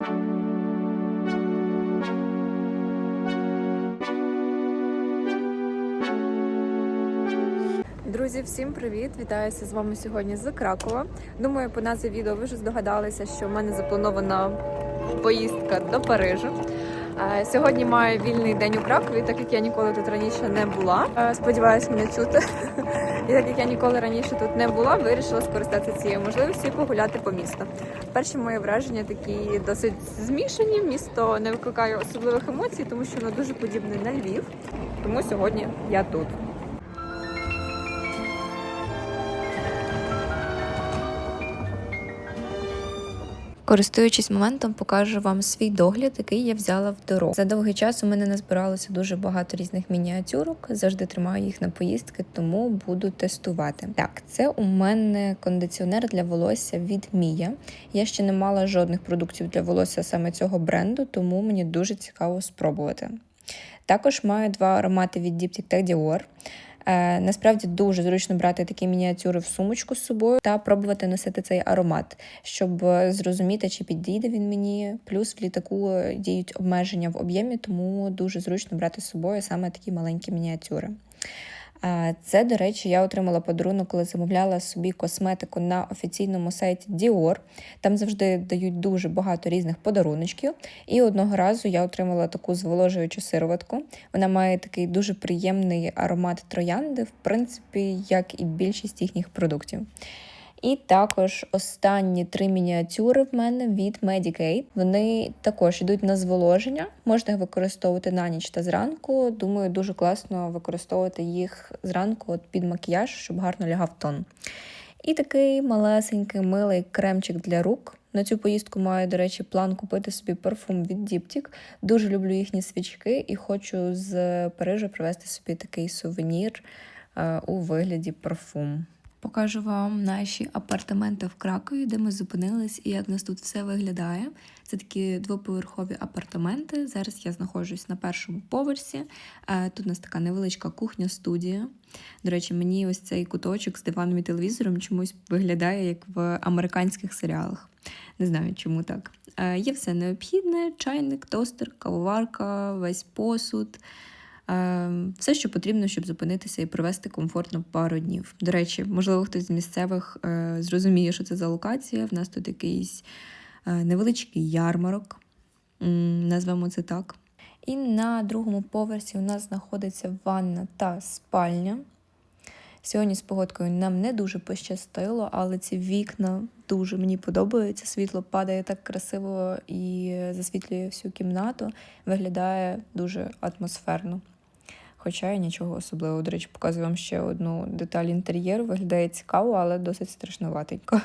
Друзі, всім привіт! Вітаюся з вами сьогодні з Кракова. Думаю, по назві відео ви вже здогадалися, що в мене запланована поїздка до Парижу. Сьогодні маю вільний день у Кракові, так як я ніколи тут раніше не була. Сподіваюсь, мене чути. І так як я ніколи раніше тут не була, вирішила скористатися цією можливістю і погуляти по місту. Перші мої враження такі досить змішані. Місто не викликає особливих емоцій, тому що воно дуже подібне на Львів. Тому сьогодні я тут. Користуючись моментом, покажу вам свій догляд, який я взяла в дорогу. За довгий час у мене назбиралося дуже багато різних мініатюрок. Завжди тримаю їх на поїздки, тому буду тестувати. Так, це у мене кондиціонер для волосся від Мія. Я ще не мала жодних продуктів для волосся саме цього бренду, тому мені дуже цікаво спробувати. Також маю два аромати від Diptyque та Dior. Е, насправді дуже зручно брати такі мініатюри в сумочку з собою та пробувати носити цей аромат, щоб е, зрозуміти, чи підійде він мені. Плюс в літаку е, діють обмеження в об'ємі, тому дуже зручно брати з собою саме такі маленькі мініатюри. Це, до речі, я отримала подарунок, коли замовляла собі косметику на офіційному сайті Dior. Там завжди дають дуже багато різних подаруночків. І одного разу я отримала таку зволожуючу сироватку. Вона має такий дуже приємний аромат троянди, в принципі, як і більшість їхніх продуктів. І також останні три мініатюри в мене від Medicate. Вони також йдуть на зволоження. Можна їх використовувати на ніч та зранку. Думаю, дуже класно використовувати їх зранку от під макіяж, щоб гарно лягав тон. І такий малесенький милий кремчик для рук. На цю поїздку маю, до речі, план купити собі парфум від Diptyque. Дуже люблю їхні свічки і хочу з Парижа привезти собі такий сувенір е, у вигляді парфум. Покажу вам наші апартаменти в Кракові, де ми зупинились і як нас тут все виглядає. Це такі двоповерхові апартаменти. Зараз я знаходжусь на першому поверсі. Е, Тут у нас така невеличка кухня-студія. До речі, мені ось цей куточок з диваном і телевізором чомусь виглядає як в американських серіалах. Не знаю, чому так. Е, Є все необхідне: чайник, тостер, кавоварка, весь посуд. Е, Все, що потрібно, щоб зупинитися і провести комфортно пару днів. До речі, можливо, хтось з місцевих е, зрозуміє, що це за локація. В нас тут якийсь е, невеличкий ярмарок, назвемо це так. І на другому поверсі у нас знаходиться ванна та спальня. Сьогодні з погодкою нам не дуже пощастило, але ці вікна дуже мені подобаються. Світло падає так красиво і засвітлює всю кімнату. Виглядає дуже атмосферно. Хоча і нічого особливого. До речі, показую вам ще одну деталь інтер'єру. Виглядає цікаво, але досить страшнуватенько.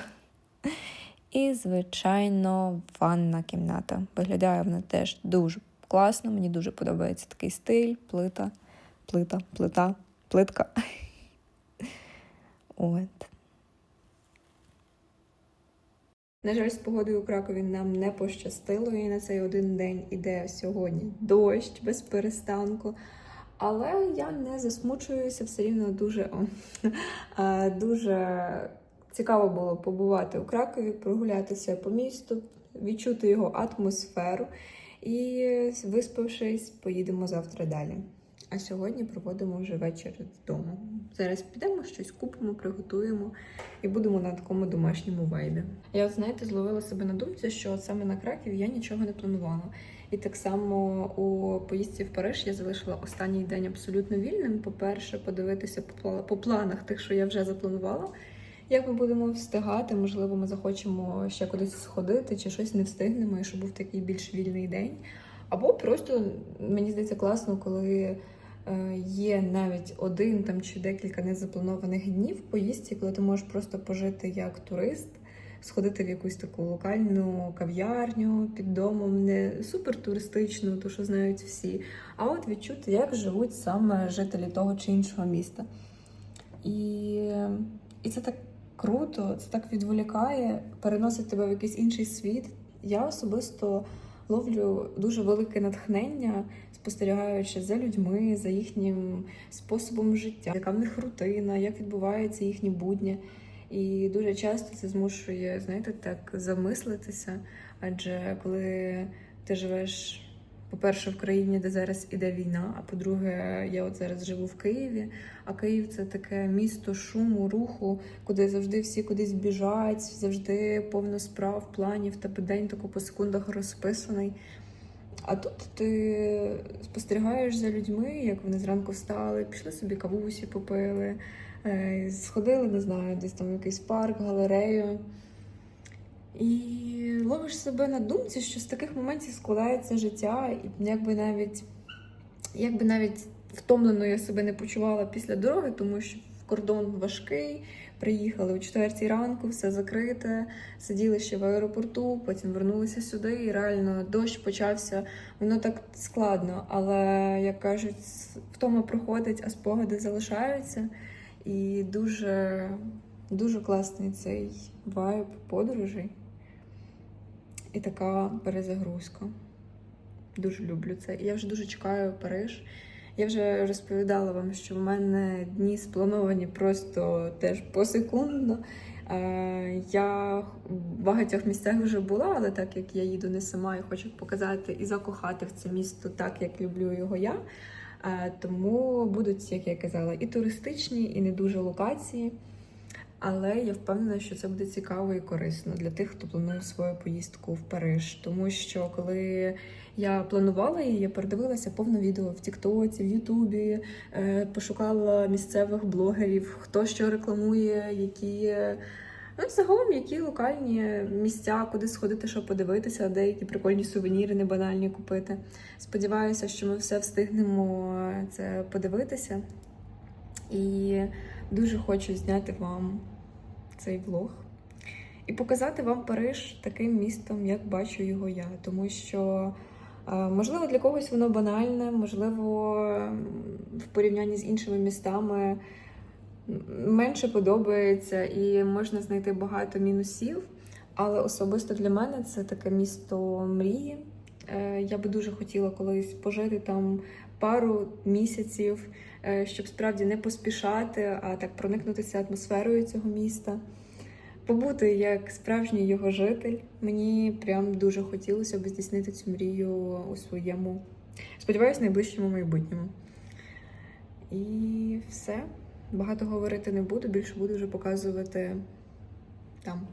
І, звичайно, ванна кімната. Виглядає вона теж дуже класно. Мені дуже подобається такий стиль, плита, плита, плита, плитка. От. На жаль, з погодою у Кракові нам не пощастило, і на цей один день іде сьогодні дощ без перестанку. Але я не засмучуюся, все рівно дуже, о, дуже цікаво було побувати у Кракові, прогулятися по місту, відчути його атмосферу. І, виспавшись, поїдемо завтра далі. А сьогодні проводимо вже вечір вдома. Зараз підемо щось купимо, приготуємо і будемо на такому домашньому вайбі. Я, знаєте, зловила себе на думці, що саме на Краків я нічого не планувала. І так само у поїздці в Париж я залишила останній день абсолютно вільним. По-перше, подивитися по планах тих, що я вже запланувала. Як ми будемо встигати, можливо, ми захочемо ще кудись сходити чи щось не встигнемо, і щоб був такий більш вільний день. Або просто мені здається класно, коли е, є навіть один там чи декілька незапланованих днів в поїздці, коли ти можеш просто пожити як турист, сходити в якусь таку локальну кав'ярню під домом, не супер туристичну, ту, що знають всі, а от відчути, як живуть саме жителі того чи іншого міста. І, і це так круто, це так відволікає, переносить тебе в якийсь інший світ. Я особисто ловлю дуже велике натхнення, спостерігаючи за людьми, за їхнім способом життя, яка в них рутина, як відбуваються їхні будні. І дуже часто це змушує, знаєте, так замислитися. Адже коли ти живеш, по-перше, в країні, де зараз іде війна, а по-друге, я от зараз живу в Києві. А Київ це таке місто шуму, руху, куди завжди всі кудись біжать, завжди повно справ, планів, тебе день тако по секундах розписаний. А тут ти спостерігаєш за людьми, як вони зранку встали, пішли собі кавусі попили, сходили, не знаю, десь там якийсь парк, галерею. І ловиш себе на думці, що з таких моментів складається життя, і якби навіть, якби навіть втомлено я себе не почувала після дороги, тому що кордон важкий. Приїхали о 4 ранку, все закрите, сиділи ще в аеропорту, потім вернулися сюди, і реально дощ почався. Воно так складно, але як кажуть, втома проходить, а спогади залишаються. І дуже, дуже класний цей вайб подорожей. І така перезагрузка. Дуже люблю це. І я вже дуже чекаю Париж. Я вже розповідала вам, що в мене дні сплановані просто теж посекундно. Е, Я в багатьох місцях вже була, але так як я їду не сама і хочу показати і закохати в це місто так, як люблю його я. Е, Тому будуть, як я казала, і туристичні, і не дуже локації. Але я впевнена, що це буде цікаво і корисно для тих, хто планує свою поїздку в Париж. Тому що коли я планувала її, я передивилася повно відео в Тіктоці, в Ютубі, е, пошукала місцевих блогерів, хто що рекламує, які. Ну, загалом, які локальні місця, куди сходити, що подивитися, деякі прикольні сувеніри, не банальні купити. Сподіваюся, що ми все встигнемо це подивитися. І дуже хочу зняти вам цей влог і показати вам Париж таким містом, як бачу його я. Тому що, е, можливо, для когось воно банальне, можливо, в порівнянні з іншими містами менше подобається і можна знайти багато мінусів. Але особисто для мене це таке місто мрії. Е, Я би дуже хотіла колись пожити там пару місяців, е, щоб справді не поспішати, а так проникнутися атмосферою цього міста. Побути як справжній його житель. Мені прям дуже хотілося б здійснити цю мрію у своєму, сподіваюся, найближчому майбутньому. І все. Багато говорити не буду, більше буду вже показувати там.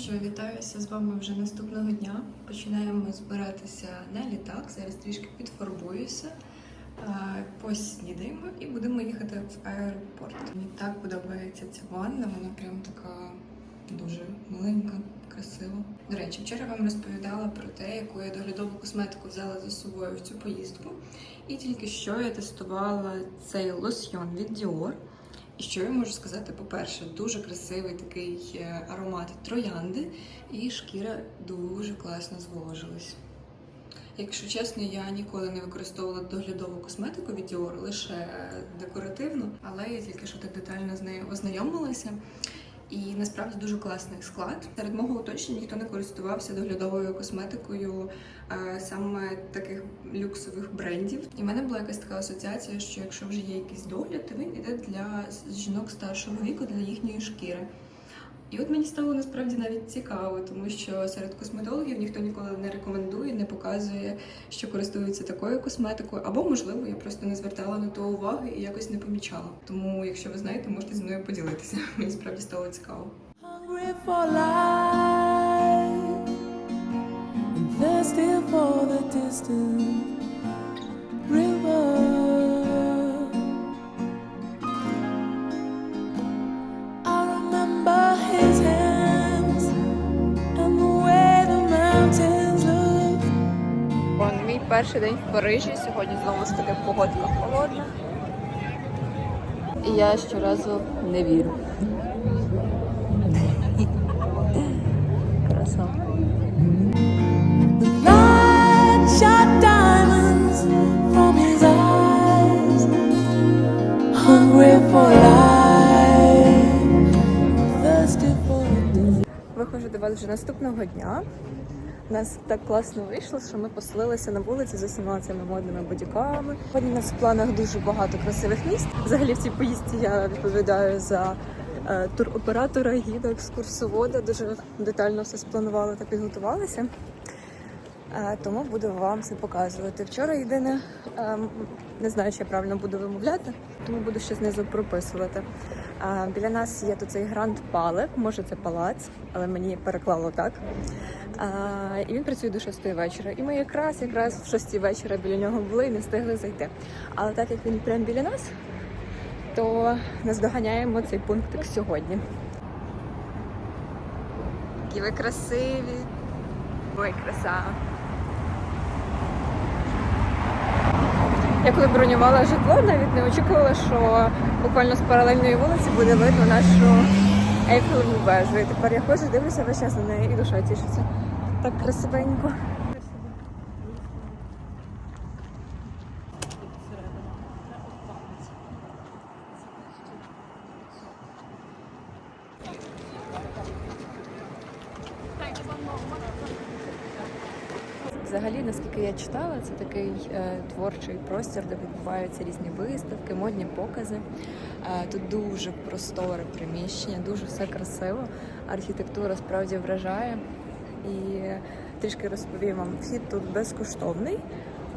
Що вітаюся з вами вже наступного дня. Починаємо збиратися на літак. Зараз трішки підфарбуюся, поснідаємо і будемо їхати в аеропорт. Мені так подобається ця ванна, вона прям така дуже маленька, красива. До речі, вчора вам розповідала про те, яку я доглядову косметику взяла за собою в цю поїздку. І тільки що я тестувала цей лосьйон від Dior. І що я можу сказати? По-перше, дуже красивий такий е, аромат троянди, і шкіра дуже класно зволожилась. Якщо чесно, я ніколи не використовувала доглядову косметику від Dior, лише е, декоративну, але я тільки що так детально з нею ознайомилася. І насправді дуже класний склад. Серед мого оточення ніхто не користувався доглядовою косметикою е, саме таких люксових брендів. І в мене була якась така асоціація, що якщо вже є якийсь догляд, то він іде для жінок старшого віку, для їхньої шкіри. І от мені стало насправді навіть цікаво, тому що серед косметологів ніхто ніколи не рекомендує, не показує, що користуються такою косметикою, або можливо я просто не звертала на то уваги і якось не помічала. Тому, якщо ви знаєте, можете зі мною поділитися. Мені справді стало цікаво. River. Перший день в Парижі. Сьогодні знову ж таки погодка холодна. І я щоразу не вірю. Краса. The light shot diamonds from his eyes, hungry for life, thirsty for the Виходжу до вас вже наступного дня. У нас так класно вийшло, що ми поселилися на вулиці з усіма цими модними бодіками. Сьогодні у нас в планах дуже багато красивих міст. Взагалі в цій поїздці я відповідаю за е, туроператора, гіда, екскурсовода. Дуже детально все спланували та підготувалися. Е, Тому буду вам все показувати. Вчора єдине, ем, не знаю, чи я правильно буду вимовляти, тому буду ще знизу прописувати. Біля нас є тут цей гранд пале, може це палац, але мені переклало так. І він працює до 6 вечора. І ми якраз якраз в 6 вечора біля нього були і не встигли зайти. Але так як він прямо біля нас, то наздоганяємо цей пунктик сьогодні. Які ви красиві! Ой, краса! Я коли бронювала житло, навіть не очікувала, що буквально з паралельної вулиці буде видно нашу Ейфелеву вежу. І тепер я ходжу, дивлюся весь час на неї і душа тішиться. Так красивенько. Взагалі, наскільки я читала, це такий е, творчий простір, де відбуваються різні виставки, модні покази. Е, тут дуже просторе приміщення, дуже все красиво. Архітектура справді вражає. І трішки розповім вам, вхід тут безкоштовний.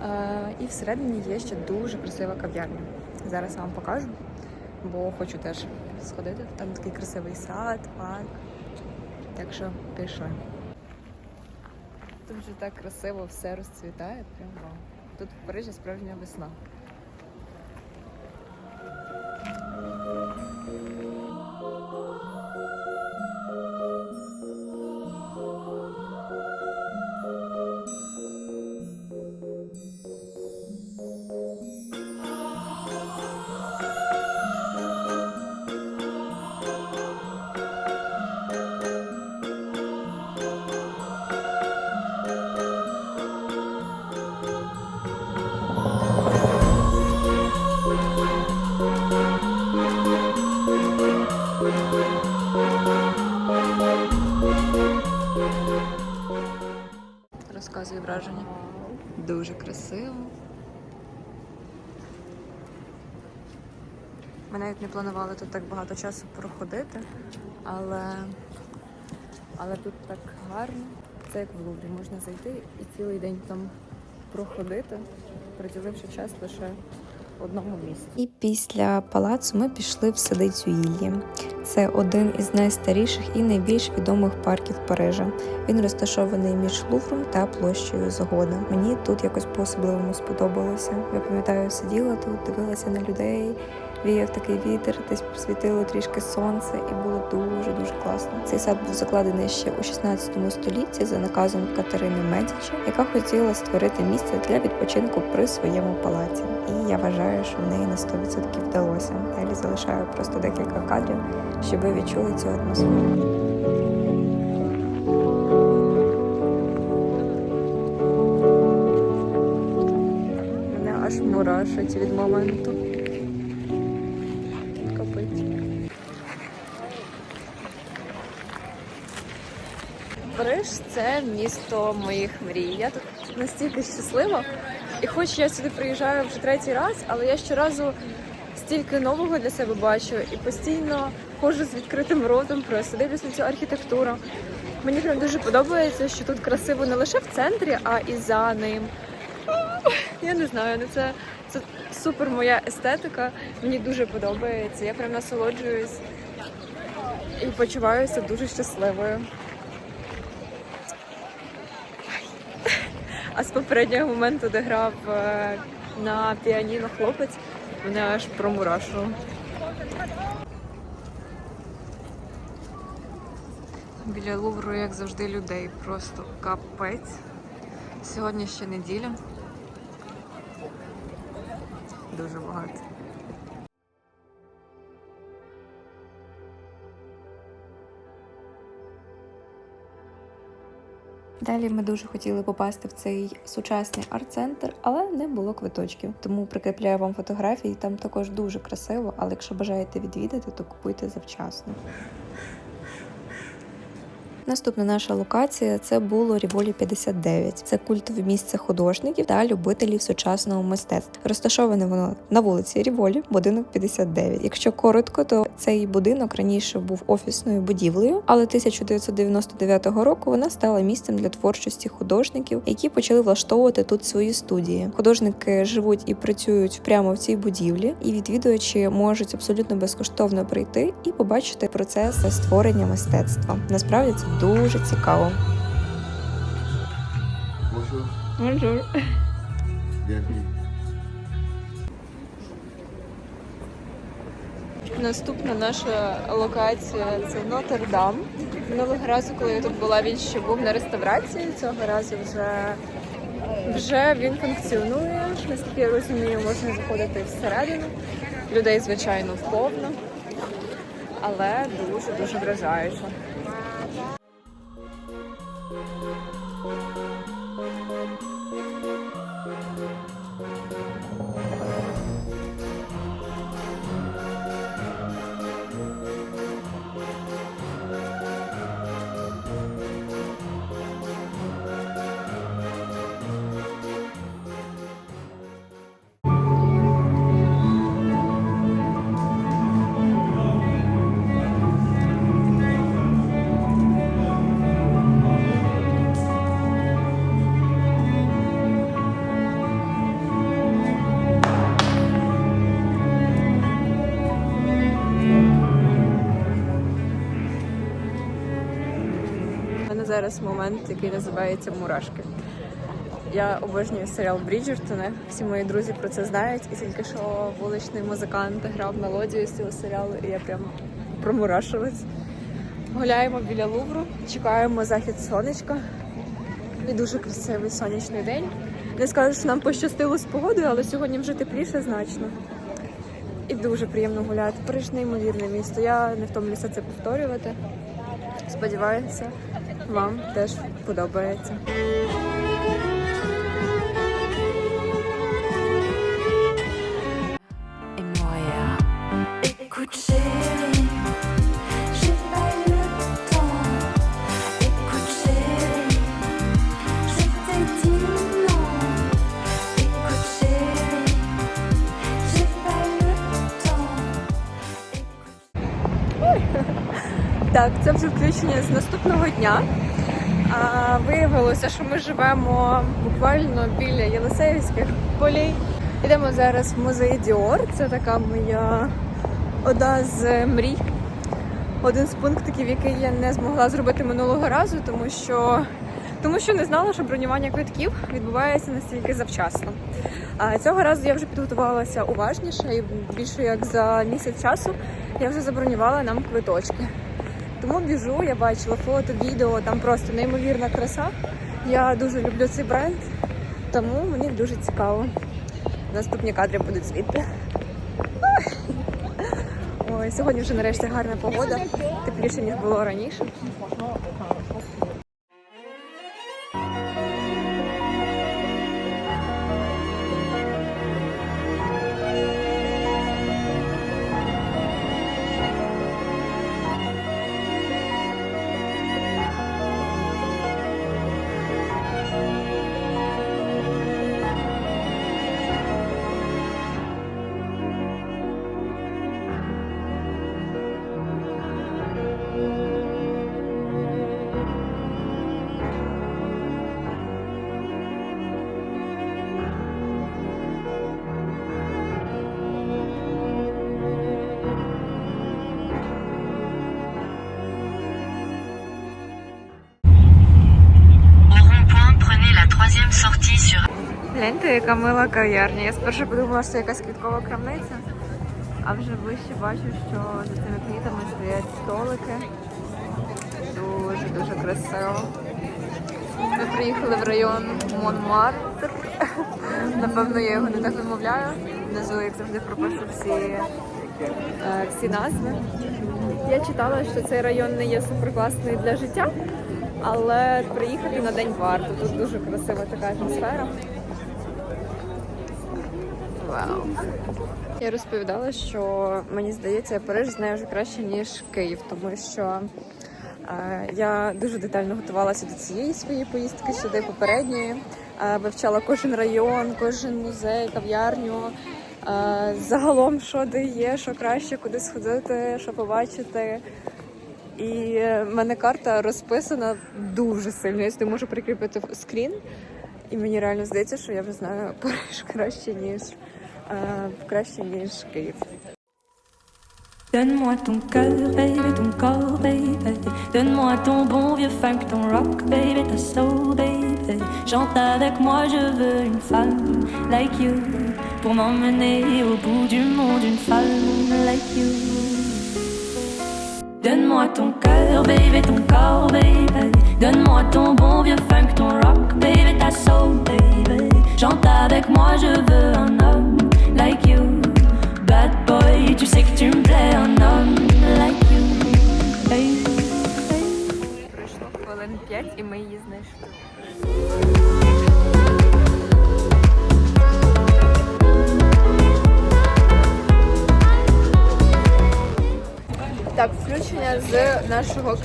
Е, і всередині є ще дуже красива кав'ярня. Зараз вам покажу, бо хочу теж сходити. Там такий красивий сад, парк. Так що пішли. Тут вже так красиво все розцвітає, Прямо. Тут в Парижі справжня весна. Ми навіть не планували тут так багато часу проходити, але, але тут так гарно. Це як в Луврі. Можна зайти і цілий день там проходити, приділивши час лише одному місці. І після палацу ми пішли в садицю Іллі. Це один із найстаріших і найбільш відомих парків Парижа. Він розташований між Лувром та площею Згода. Мені тут якось по-особливому сподобалося. Я пам'ятаю, сиділа тут, дивилася на людей, віяв такий вітер, десь світило трішки сонце, і було дуже дуже класно. Цей сад був закладений ще у 16 столітті за наказом Катерини Медічі, яка хотіла створити місце для відпочинку при своєму палаці. І я вважаю, що в неї на 100% вдалося. Далі залишаю просто декілька кадрів, щоб ви відчули цю атмосферу. Аж мурашить від моменту. Париж це місто моїх мрій. Я тут настільки щаслива. І хоч я сюди приїжджаю вже третій раз, але я щоразу стільки нового для себе бачу і постійно ходжу з відкритим ротом, просто дивлюсь на цю архітектуру. Мені прям дуже подобається, що тут красиво не лише в центрі, а і за ним. Я не знаю, ну це, це супер моя естетика. Мені дуже подобається. Я прям насолоджуюсь і почуваюся дуже щасливою. А з попереднього моменту, де грав е, на піаніно хлопець, мене аж промурашило. Біля Лувру, як завжди, людей просто капець. Сьогодні ще неділя. Дуже багато. Далі ми дуже хотіли попасти в цей сучасний арт-центр, але не було квиточків. Тому прикріпляю вам фотографії. Там також дуже красиво, але якщо бажаєте відвідати, то купуйте завчасно. Наступна наша локація це було Ріволі 59. Це культове місце художників та любителів сучасного мистецтва. Розташоване воно на вулиці Ріволі, будинок 59. Якщо коротко, то цей будинок раніше був офісною будівлею, але 1999 року вона стала місцем для творчості художників, які почали влаштовувати тут свої студії. Художники живуть і працюють прямо в цій будівлі, і відвідувачі можуть абсолютно безкоштовно прийти і побачити процес створення мистецтва. Насправді це дуже цікаво. Bonjour. Bienvenue. Наступна наша локація це Нотр-Дам. Минулого разу, коли я тут була, він ще був на реставрації. Цього разу вже, вже він функціонує. Наскільки я розумію, можна заходити всередину. Людей, звичайно, повно, але дуже дуже вражаюче. Зараз момент, який називається Мурашки. Я обожнюю серіал Бріджертони. Всі мої друзі про це знають. І тільки що вуличний музикант грав мелодію з цього серіалу, і я прям промурашилась. Гуляємо біля Лувру, чекаємо захід сонечка. І дуже красивий сонячний день. Не скажу, що нам пощастило з погодою, але сьогодні вже тепліше значно. І дуже приємно гуляти. Париж неймовірне місто. Я не втомлюся це повторювати. Сподіваюся, вам теж подобається. Це з наступного дня. А, виявилося, що ми живемо буквально біля Єлисеївських полей. Йдемо зараз в музей Діор. Це така моя одна з мрій. Один з пунктиків, який я не змогла зробити минулого разу, тому що, тому що не знала, що бронювання квитків відбувається настільки завчасно. А цього разу я вже підготувалася уважніше і більше як за місяць часу я вже забронювала нам квиточки. Тому біжу, я бачила фото, відео, там просто неймовірна краса. Я дуже люблю цей бренд, тому мені дуже цікаво. Наступні кадри будуть звідти. Ой, сьогодні вже нарешті гарна погода, тепліше, ніж було раніше. Яка мила кав'ярня. Я спершу подумала, що це якась квіткова крамниця, а вже вище бачу, що за цими квітами стоять столики. Дуже дуже красиво. Ми приїхали в район Монмартр. Напевно, я його не так вимовляю. Внизу, як завжди, пропишу всі, е, всі назви. Я читала, що цей район не є суперкласний для життя, але приїхати на день варто. Тут дуже красива така атмосфера. Вау. Я розповідала, що мені здається, я Париж знаю вже краще, ніж Київ, тому що Е, Я дуже детально готувалася до цієї своєї поїздки сюди, попередньої. Е, Вивчала кожен район, кожен музей, кав'ярню. Е, Загалом, що де є, що краще, куди сходити, що побачити. І е, в мене карта розписана дуже сильно. Я сюди можу прикріпити скрін. І мені реально здається, що я вже знаю Париж краще, ніж, краще, ніж Київ. Donne-moi ton cœur, baby, ton corps, baby. Donne-moi ton bon vieux funk, ton rock, baby, ta soul, baby. Chante avec moi, je veux une femme like you. Pour m'emmener au bout du monde, une femme like you. Donne-moi ton cœur, baby, ton corps, baby. Donne-moi ton bon vieux funk, ton rock, baby, ta soul, baby. Chante avec moi, je veux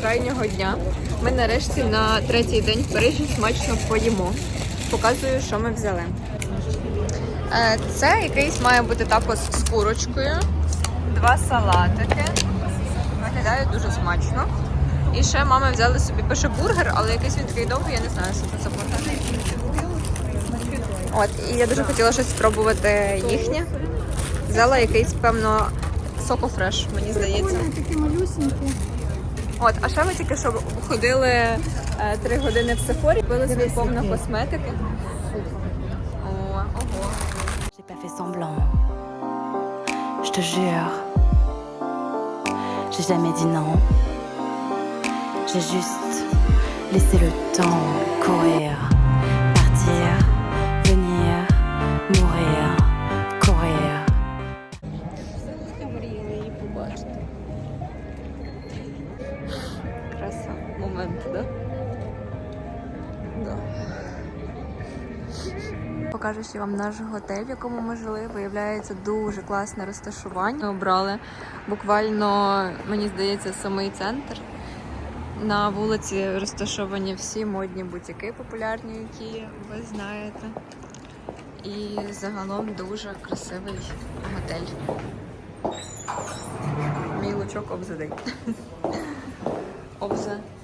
крайнього дня. Ми нарешті на третій день в Парижі смачно поїмо. Показую, що ми взяли. Е, Це якийсь має бути також з курочкою. Два салатики. Виглядає дуже смачно. І ще мама взяли собі пише бургер, але якийсь він такий довгий, я не знаю, що це за бургер. От, і я дуже хотіла щось спробувати їхнє. Взяла якийсь, певно, сокофреш, мені здається. Такі малюсенькі. От, а ще ми тільки що ходили е, три години в Сефорі, купили собі повно косметики. О, ого. J'ai pas fait semblant. Je te jure. J'ai jamais dit non. J'ai juste laissé le temps courir. Partir, venir, mourir, courir. Мріяли її побачити. Да? Да. Покажу ще вам наш готель, в якому ми жили. Виявляється дуже класне розташування. Ми обрали буквально, мені здається, самий центр. На вулиці розташовані всі модні бутіки популярні, які ви знаєте. І загалом дуже красивий готель. Мій лучок the day.